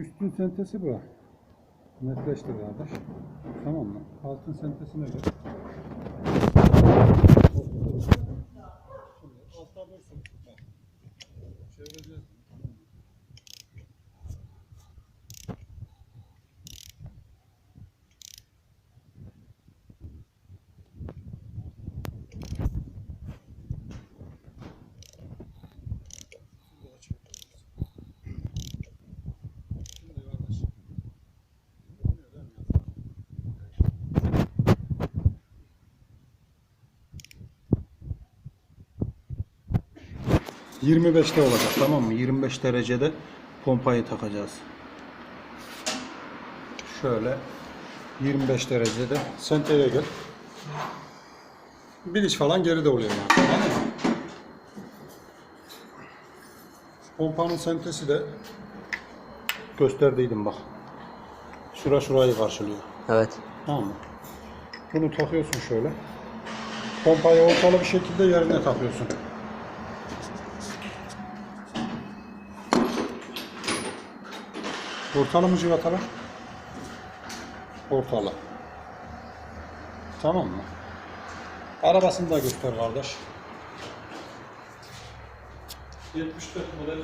Üstün sentesi bu. Netleştir kardeş. Tamam mı? Altın sentesine gel. 25'te olacak tamam mı? 25 derecede pompayı takacağız. Şöyle 25 derecede senteye gel. Biliç falan geride oluyor yani. Pompanın sentesi de gösterdiydim bak. Şura şurayı karşılıyor. Evet. Tamam mı? Bunu takıyorsun şöyle. Pompayı ortalı bir şekilde yerine takıyorsun. Ortalı mı civatalar? Ortalı. Tamam mı? Arabasını da göster kardeş. 74 model